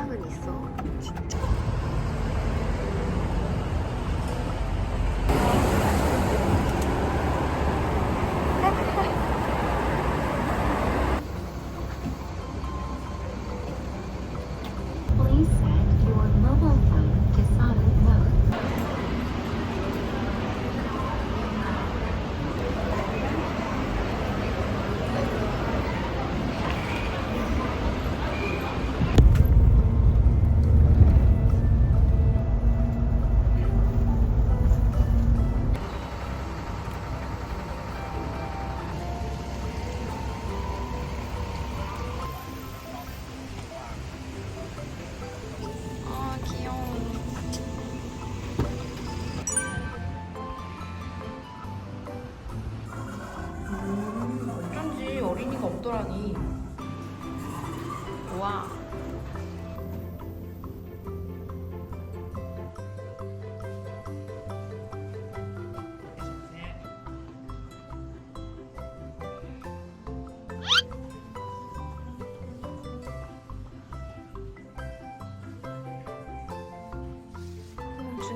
희망은 있어. 진짜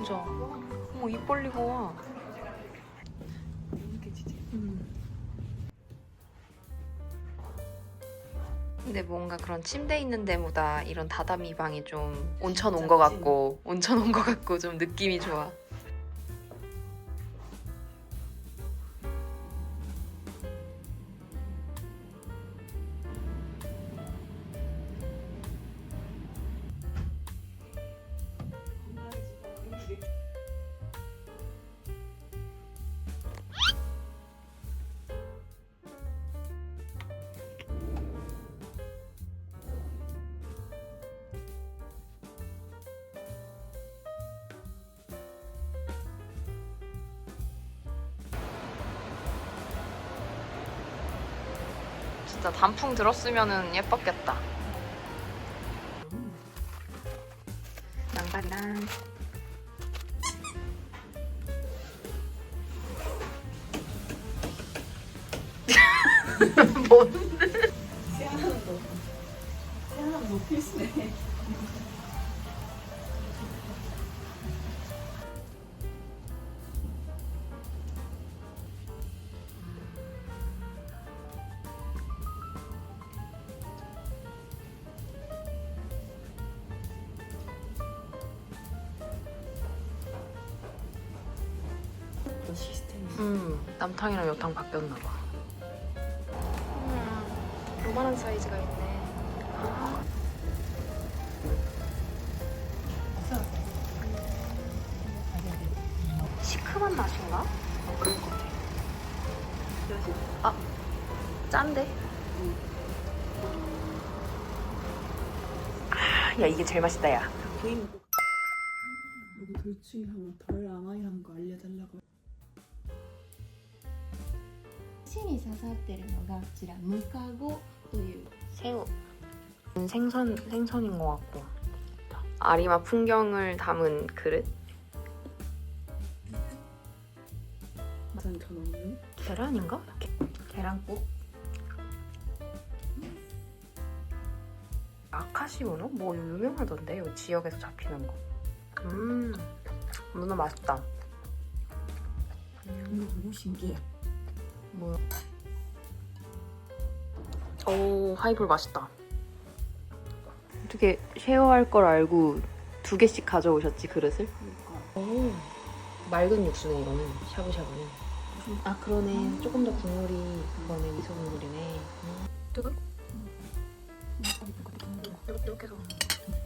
어, 진짜 어머 입 벌리고 와 음. 근데 뭔가 그런 침대 있는 데보다 이런 다다미 방이 좀 온천 온 거 같고 온천 온 거 같고 좀 느낌이 좋아. 진짜 단풍 들었으면은 예뻤겠다. 낭발랑. 뭔? 시스템이 남탕이랑 여탕 바뀌었나 봐. 음, 요만한 사이즈가 있네. 시큼한 맛인가? 그럴 것 같아. 아, 짠데? 아, 야 이게 제일 맛있다 야. 여기 둘 중에 하나 덜 아마이한 거 알려달라고. 串に刺さってるのがこちらムカゴという 새우. 생선 생선인 것 같고. 아리마 풍경을 담은 그릇. 마산 전원은 계란인가? 게- 계란국. 아카시 문어? 뭐 유명하던데 이 지역에서 잡히는 거. 음, 문어 맛있다. 이거 너무 신기해. 뭐야? 오 하이볼 맛있다. 어떻게 쉐어할 걸 알고 두 개씩 가져오셨지 그릇을? 그러니까 오 맑은 육수네 이거는 샤브샤브는. 아 그러네 조금 더 국물이 그거네 미소 국물이네. 뜨거? 이렇게 해서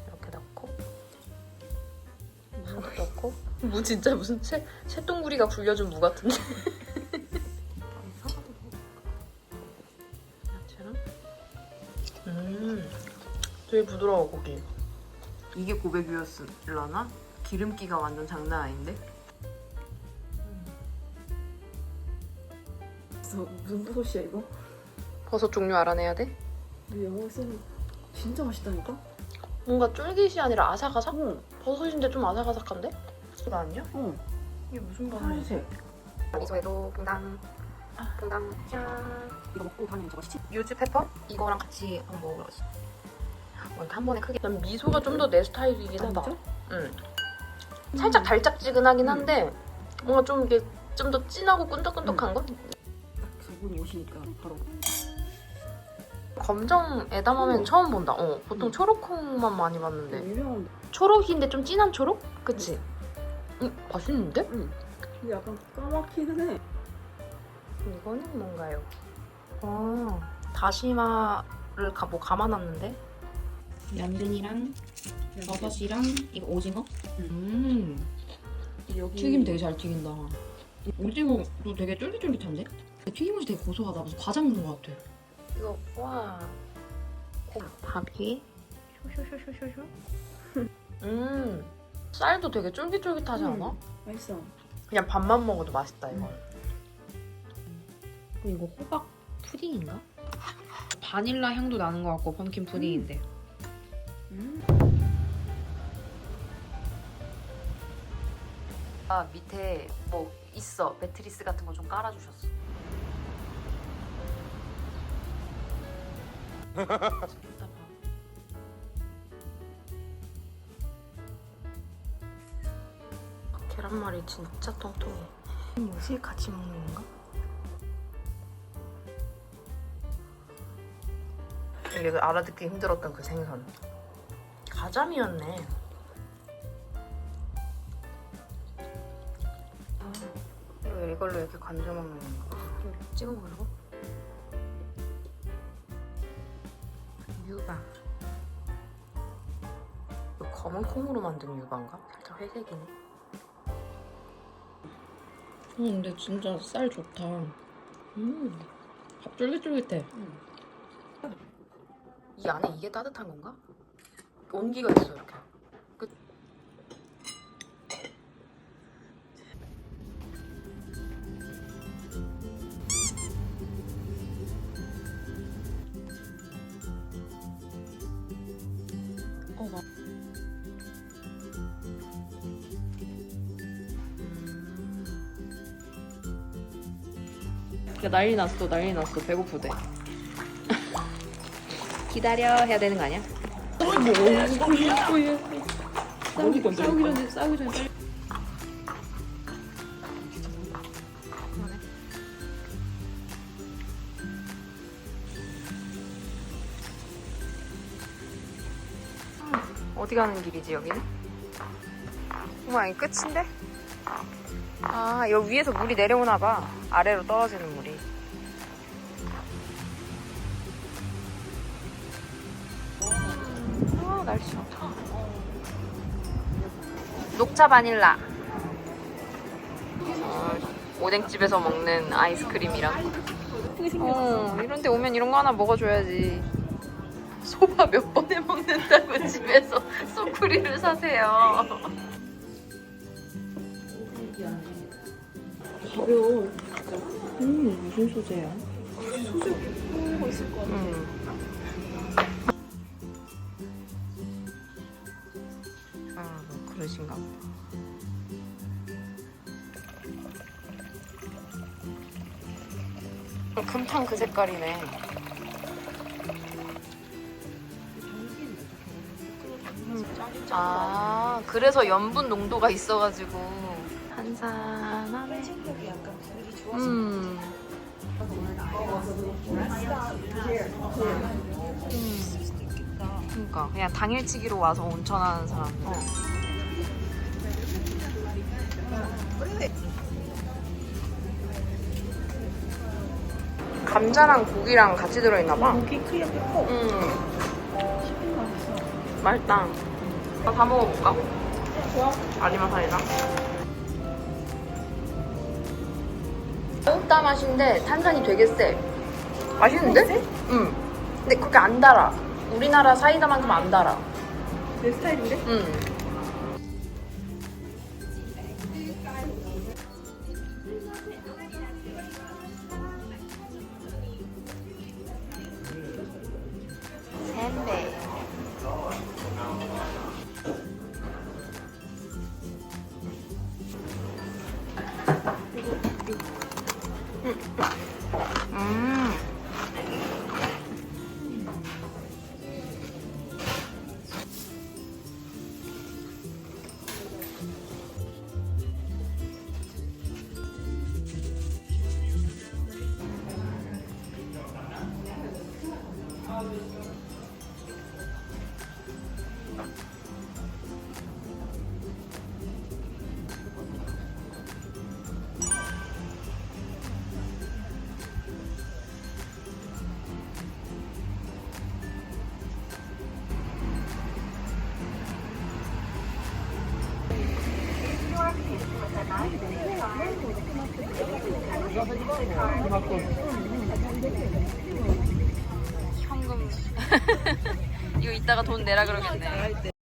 이렇게 넣고 하나 넣고 뭐 진짜 무슨 새 새똥구리가 굴려준 무 같은데. 음 되게 부드러워 고기. 이게 고백이었을라나? 기름기가 완전 장난 아닌데? 그래서 무슨 버섯이야 이거? 버섯 종류 알아내야 돼? 근데 영어 쓰면 진짜 맛있다니까? 뭔가 쫄깃이 아니라 아삭아삭? 응. 버섯인데 좀 아삭아삭한데? 그거 아니야? 응. 이게 무슨 파란색. 미소에도 금당 그다음 짠. 이거 먹고 다니는 저거 시치. 유즈 페퍼? 이거랑 같이 한번 먹어보지. 어, 이렇게 한 번에 크게. 난 미소가 좀 더 내 스타일이긴 하다. 진짜? 응. 살짝 달짝지근하긴 한데 뭔가 좀 이게 좀 더 진하고 끈적끈적한 거? 저분이 오시니까 바로. 검정 에다마면 처음 본다. 어, 보통 초록콩만 많이 봤는데. 유명한. 초록인데 좀 진한 초록? 그치? 응, 맛있는데? 응. 근데 약간 까맣기는 해. 이거는 뭔가요? 아, 다시마를 가, 뭐 감아놨는데? 양근이랑 버섯이랑 이거 오징어? 음 여기 튀김 되게 잘 튀긴다 오징어도 되게 쫄깃쫄깃한데? 튀김옷이 되게 고소하다 무슨 과자 먹는 것 같아 이거, 와. 고, 밥이. 쇼쇼쇼쇼쇼. 음, 쌀도 되게 쫄깃쫄깃하지 음. 않아? 맛있어. 그냥 밥만 먹어도 맛있다, 이건. 그리고 이거 호박 푸딩인가? 바닐라 향도 나는 것 같고 펌킨 푸딩인데 음. 아, 밑에 뭐 있어. 매트리스 같은 거 좀 깔아주셨어. 진짜 봐. 계란말이 진짜 통통해. 뭐지? 같이 먹는 건가? 이게 그 알아듣기 힘들었던 그 생선. 가자미였네. 왜 이걸로 이렇게 건져 먹는 건가? 찍어 먹으라고? 유바. 이거 검은 콩으로 만든 유바인가? 살짝 회색이네. 음, 근데 진짜 쌀 좋다 음, 밥 쫄깃쫄깃해 이 안에 이게 따뜻한 건가? 온기가 있어 이렇게. 끝. 어, 맞. 야, 난리 났어 난리 났어 배고프대 기다려 해야 되는 거 아니야? 어디 가는 길이지 여기는? 우와 이 끝인데? 아 여기 위에서 물이 내려오나 봐 아래로 떨어지는 물이 녹차 바닐라 어, 오뎅집에서 먹는 아이스크림이랑 어 이런 데 오면 이런 거 하나 먹어줘야지 소바 몇 번에 먹는다고 집에서 소쿠리를 사세요. 가벼워. 음 무슨 소재야? 음. 아, 뭐 그러신가 보다. 금탕 그 색깔이네. 아, 그래서 염분 농도가 있어가지고 한산하네. 음. 그러니까 그냥 당일치기로 와서 온천하는 사람. 어. 감자랑 고기랑 같이 들어있나 봐. 고기 크게 뜯고 음. 맛있다. 다 먹어볼까? 좋아. 아니마살이나? 매운다 맛인데 탄산이 되게 세. 맛있는데? 응. 근데 그렇게 안 달아. 우리나라 사이다만큼 안 달아. 내 스타일인데? 응. ไม่ใช่ถูกนี้ 이따가 돈 내라 그러겠네